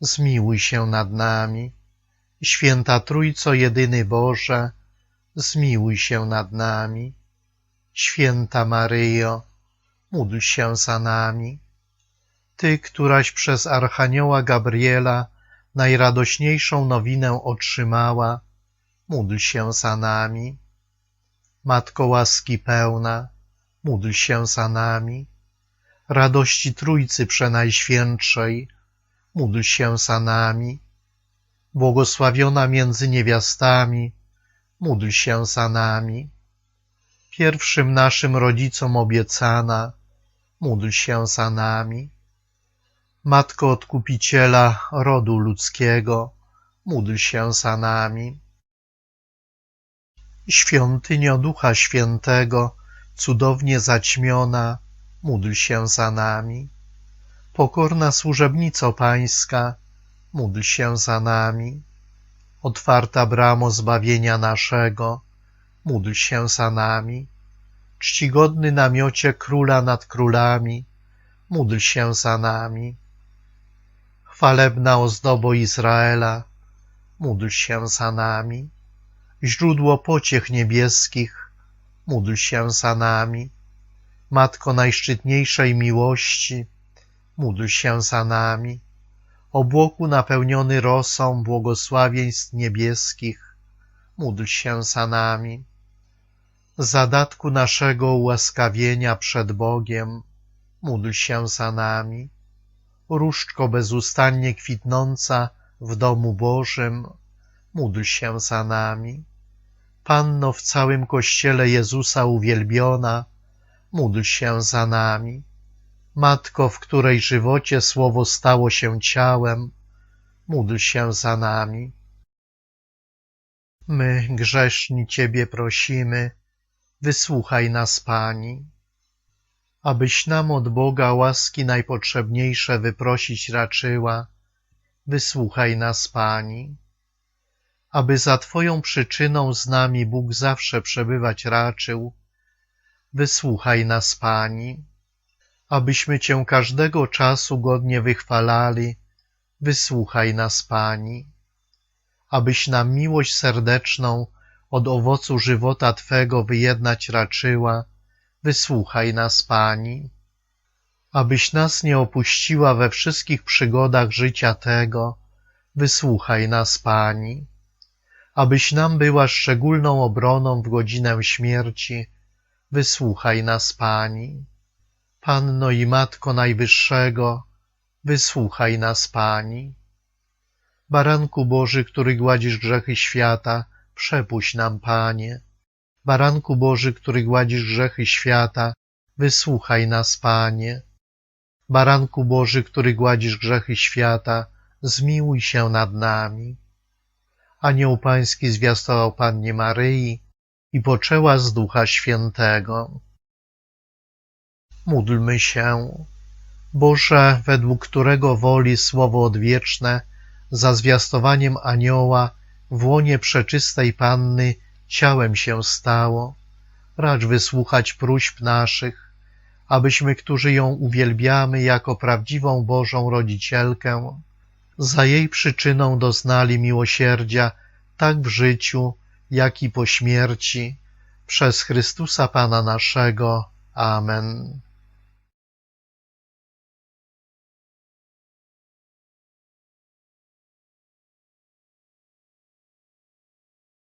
zmiłuj się nad nami. Święta Trójco Jedyny Boże, zmiłuj się nad nami. Święta Maryjo, módl się za nami. Ty, któraś przez Archanioła Gabriela najradośniejszą nowinę otrzymała, módl się za nami. Matko łaski pełna, módl się za nami. Radości Trójcy Przenajświętszej, módl się za nami. Błogosławiona między niewiastami, módl się za nami. Pierwszym naszym rodzicom obiecana, módl się za nami. Matko Odkupiciela rodu ludzkiego, módl się za nami. Świątynio Ducha Świętego, cudownie zaćmiona, módl się za nami. Pokorna służebnico Pańska, módl się za nami. Otwarta bramo zbawienia naszego, módl się za nami. Czcigodny namiocie Króla nad królami, módl się za nami. Chwalebna ozdobo Izraela, módl się za nami. Źródło pociech niebieskich, módl się za nami. Matko Najszczytniejszej Miłości, módl się za nami. Obłoku napełniony rosą błogosławieństw niebieskich, módl się za nami. Zadatku naszego ułaskawienia przed Bogiem, módl się za nami. Różdżko bezustannie kwitnąca w domu Bożym, módl się za nami. Panno w całym Kościele Jezusa uwielbiona, módl się za nami. Matko, w której żywocie Słowo stało się ciałem, módl się za nami. My, grzeszni, Ciebie prosimy, wysłuchaj nas, Pani. Abyś nam od Boga łaski najpotrzebniejsze wyprosić raczyła, wysłuchaj nas, Pani. Aby za Twoją przyczyną z nami Bóg zawsze przebywać raczył, wysłuchaj nas, Pani. Abyśmy Cię każdego czasu godnie wychwalali, wysłuchaj nas, Pani. Abyś nam miłość serdeczną od owocu żywota Twego wyjednać raczyła, wysłuchaj nas, Pani. Abyś nas nie opuściła we wszystkich przygodach życia tego, wysłuchaj nas, Pani. Abyś nam była szczególną obroną w godzinę śmierci, wysłuchaj nas, Pani. Panno i Matko Najwyższego, wysłuchaj nas, Pani. Baranku Boży, który gładzisz grzechy świata, przepuść nam, Panie. Baranku Boży, który gładzisz grzechy świata, wysłuchaj nas, Panie. Baranku Boży, który gładzisz grzechy świata, zmiłuj się nad nami. Anioł Pański zwiastował Pannie Maryi i poczęła z Ducha Świętego. Módlmy się. Boże, według którego woli słowo odwieczne za zwiastowaniem anioła w łonie przeczystej Panny ciałem się stało, racz wysłuchać próśb naszych, abyśmy, którzy ją uwielbiamy jako prawdziwą Bożą Rodzicielkę, za jej przyczyną doznali miłosierdzia tak w życiu, jak i po śmierci, przez Chrystusa Pana naszego. Amen.